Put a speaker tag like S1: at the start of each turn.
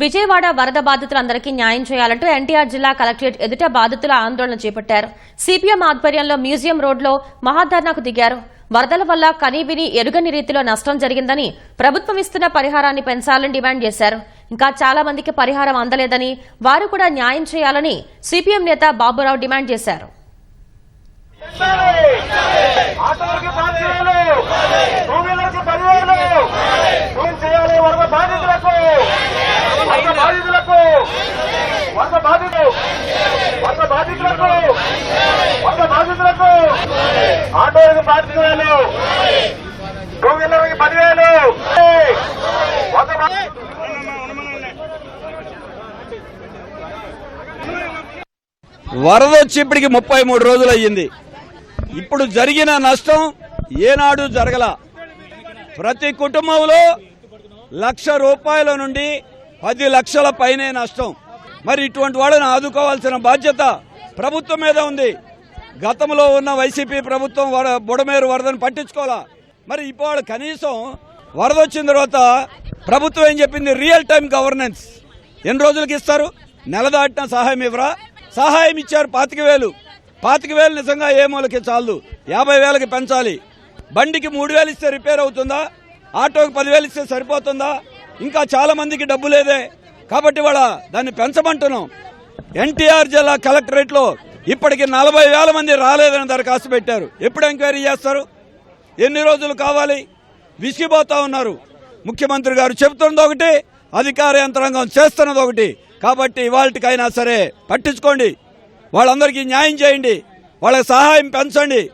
S1: విజయవాడ వరద బాధితులందరికీ న్యాయం చేయాలంటూ ఎన్టీఆర్ జిల్లా కలెక్టరేట్ ఎదుట బాధితుల ఆందోళన చేపట్టారు. సిపిఎం ఆధ్వర్యంలో మ్యూజియం రోడ్లో మహాధర్నాకు దిగారు. వరదల వల్ల కనీవిని ఎరుగని రీతిలో నష్టం జరిగిందని ప్రభుత్వం ఇస్తున్న పరిహారాన్ని పెంచాలని డిమాండ్ చేశారు. ఇంకా చాలా మందికి పరిహారం అందలేదని వారు కూడా న్యాయం చేయాలని సిపిఎం నేత బాబురావు డిమాండ్ చేశారు
S2: ఆటోలకి పాతివేలు టూ వీలర్కి పదివేలు ఏం చేయాలి వరద బాధితులకు వరద వంద బాధితులు. వంద బాధితులకు. వంద బాధితులకు. ఆటోలకు పాతిక వేలు టూ వీలర్కి పదివేలు. వరద
S3: వరద వచ్చి ఇప్పటికి ముప్పై మూడు రోజులు అయ్యింది. ఇప్పుడు జరిగిన నష్టం ఏనాడు జరగల. ప్రతి కుటుంబంలో లక్ష రూపాయల నుండి పది లక్షల పైనే నష్టం. మరి ఇటువంటి వాళ్ళని ఆదుకోవాల్సిన బాధ్యత ప్రభుత్వం మీద ఉంది. గతంలో ఉన్న వైసీపీ ప్రభుత్వం వర బుడమేరు వరదను పట్టించుకోవాలా? మరి ఇప్పుడు కనీసం వరద వచ్చిన తర్వాత ప్రభుత్వం ఏం చెప్పింది? రియల్ టైం గవర్నెన్స్ ఎన్ని రోజులకి ఇస్తారు? నెల దాటిన సహాయం ఇవ్వరా? సహాయం ఇచ్చారు పాతిక వేలు. పాతిక వేలు నిజంగా ఏ మూలకి చాలదు. యాభై వేలకి పెంచాలి. బండికి మూడు వేలు ఇస్తే రిపేర్ అవుతుందా? ఆటోకి పదివేలు ఇస్తే సరిపోతుందా? ఇంకా చాలా మందికి డబ్బు లేదే. కాబట్టి వాళ్ళ దాన్ని పెంచమంటున్నాం. ఎన్టీఆర్ జిల్లా కలెక్టరేట్లో ఇప్పటికి నలభై వేల మంది రాలేదని దరఖాస్తు పెట్టారు. ఎప్పుడు ఎంక్వైరీ చేస్తారు? ఎన్ని రోజులు కావాలి? విసిగిపోతా ఉన్నారు. ముఖ్యమంత్రి గారు చెబుతున్నది ఒకటి అధికార యంత్రాంగం చేస్తున్నది ఒకటి. కాబట్టి ఇవాళకైనా సరే పట్టించుకోండి. వాళ్ళందరికీ న్యాయం చేయండి. వాళ్ళ సహాయం పెంచండి.